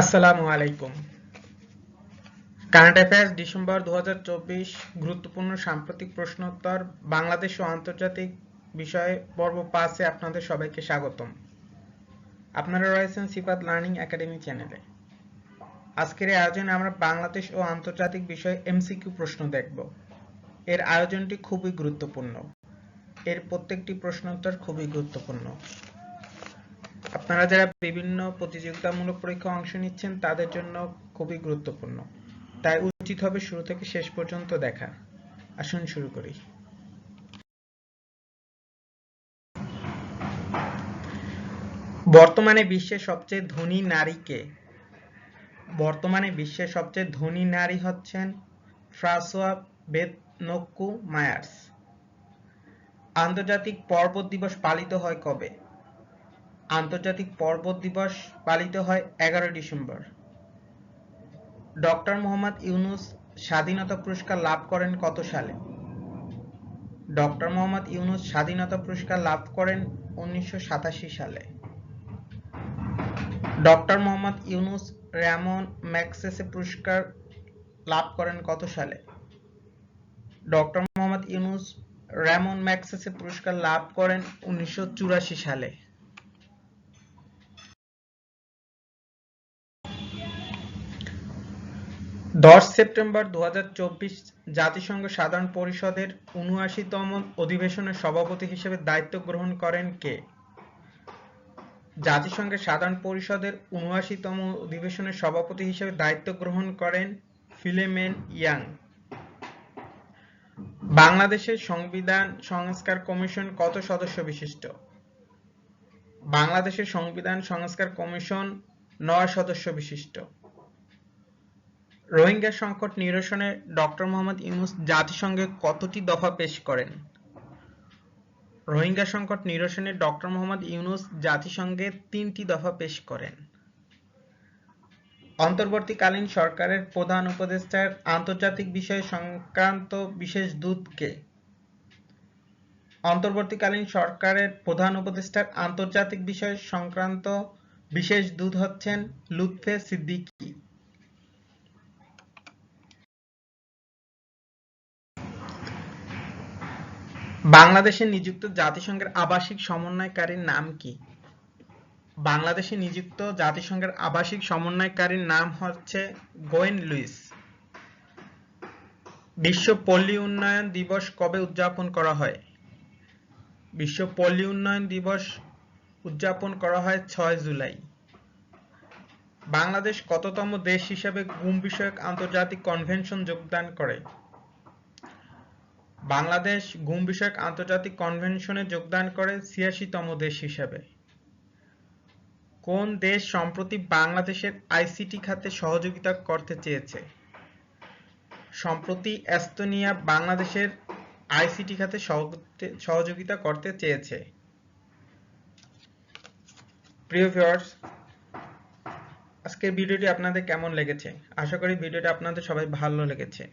আসসালামু আলাইকুম। Current affairs December দু হাজার চব্বিশ গুরুত্বপূর্ণ সাম্প্রতিক প্রশ্নোত্তর বাংলাদেশ ও আন্তর্জাতিক বিষয়ে পর্ব পাঁচে আপনাদের সবাইকে স্বাগতম। আপনারা রয়েছেন সিফাত লার্নিং একাডেমি চ্যানেলে। আজকের এই আয়োজনে আমরা বাংলাদেশ ও আন্তর্জাতিক বিষয়ে এমসিকিউ প্রশ্ন দেখব। এর আয়োজনটি খুবই গুরুত্বপূর্ণ। এর প্রত্যেকটি প্রশ্নোত্তর খুবই গুরুত্বপূর্ণ। আপনারা যারা বিভিন্ন প্রতিযোগিতামূলক পরীক্ষা অংশ নিচ্ছেন, তাদের জন্য খুবই গুরুত্বপূর্ণ। তাই উচিত হবে শুরু থেকে শেষ পর্যন্ত দেখা। আসুন শুরু করি। বর্তমানে বিশ্বের সবচেয়ে ধনী নারী কে? বর্তমানে বিশ্বের সবচেয়ে ধনী নারী হচ্ছেন ফ্রাসোয়া বেতনক্কু মায়ার্স। আন্তর্জাতিক পর্বত দিবস পালিত হয় কবে? আন্তর্জাতিক পর্বত দিবস পালিত হয় এগারো ডিসেম্বর। ডক্টর মোহাম্মদ ইউনুস স্বাধীনতা পুরস্কার লাভ করেন কত সালে? ডক্টর মোহাম্মদ ইউনুস স্বাধীনতা পুরস্কার লাভ করেন উনিশশো সাতাশি সালে। Doctor Mohammad Yunus Ramon Magsaysay পুরস্কার লাভ করেন কত সালে? Doctor Mohammad Yunus Ramon Magsaysay পুরস্কার লাভ করেন উনিশশো চুরাশি সালে। দশ সেপ্টেম্বর দু হাজার চব্বিশ জাতিসংঘ সাধারণ পরিষদের উনআশিতম অধিবেশনের সভাপতি হিসেবে দায়িত্ব গ্রহণ করেন কে? জাতিসংঘের সাধারণ পরিষদের উনআশিতম অধিবেশনের সভাপতি হিসেবে দায়িত্ব গ্রহণ করেন ফিলেমেন ইয়াং। বাংলাদেশের সংবিধান সংস্কার কমিশন কত সদস্য বিশিষ্ট? বাংলাদেশের সংবিধান সংস্কার কমিশন নয় সদস্য বিশিষ্ট। রোহিঙ্গা সংকট নিরসনে ডক্টর মোহাম্মদ ইউনুস জাতিসংঘে কতটি দফা পেশ করেন? রোহিঙ্গা সংকট নিরসনে ডক্টর মোহাম্মদ ইউনুস জাতিসংঘে তিনটি দফা পেশ করেন। অন্তর্বর্তীকালীন সরকারের প্রধান উপদেষ্টার আন্তর্জাতিক বিষয় সংক্রান্ত বিশেষ দূতকে অন্তর্বর্তীকালীন সরকারের প্রধান উপদেষ্টার আন্তর্জাতিক বিষয় সংক্রান্ত বিশেষ দূত হচ্ছেন লুৎফে সিদ্দিকী। বাংলাদেশে নিযুক্ত জাতিসংঘের আবাসিক সমন্বয়কারীর নাম কি? বাংলাদেশে নিযুক্ত জাতিসংঘের আবাসিক সমন্বয়কারীর নাম হচ্ছে গোয়েন লুইস। বিশ্ব পল্লী উন্নয়ন দিবস কবে উদযাপন করা হয়? বিশ্ব পল্লী উন্নয়ন দিবস উদযাপন করা হয় ছয় জুলাই। বাংলাদেশ কততম দেশ হিসেবে গুম বিষয়ক আন্তর্জাতিক কনভেনশন যোগদান করে? বাংলাদেশ গুম বিষয়ক আন্তর্জাতিক কনভেনশনে যোগদান করে ছিয়াশিতম দেশ হিসেবে। কোন দেশ সম্প্রতি বাংলাদেশের আইসিটি খাতে সহযোগিতা করতে চেয়েছে? সম্প্রতি এস্তোনিয়া বাংলাদেশের আইসিটি খাতে সহযোগিতা করতে চেয়েছে। প্রিয় ভিউয়ার্স, আজকের ভিডিওটি আপনাদের কেমন লেগেছে? আশা করি ভিডিওটি আপনাদের সবাই ভালো লেগেছে।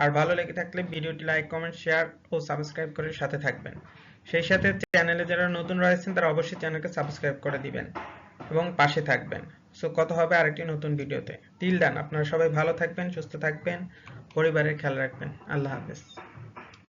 আর ভালো লেগে থাকলে ভিডিওটি লাইক, কমেন্ট, শেয়ার ও সাবস্ক্রাইব করে সাথে থাকবেন। সেই সাথে চ্যানেলে যারা নতুন রয়েছেন, তারা অবশ্যই চ্যানেলকে সাবস্ক্রাইব করে দিবেন এবং পাশে থাকবেন। সো কথা হবে আরেকটি নতুন ভিডিওতে। টিল ডান আপনারা সবাই ভালো থাকবেন, সুস্থ থাকবেন, পরিবারের খেয়াল রাখবেন। আল্লাহ হাফেজ।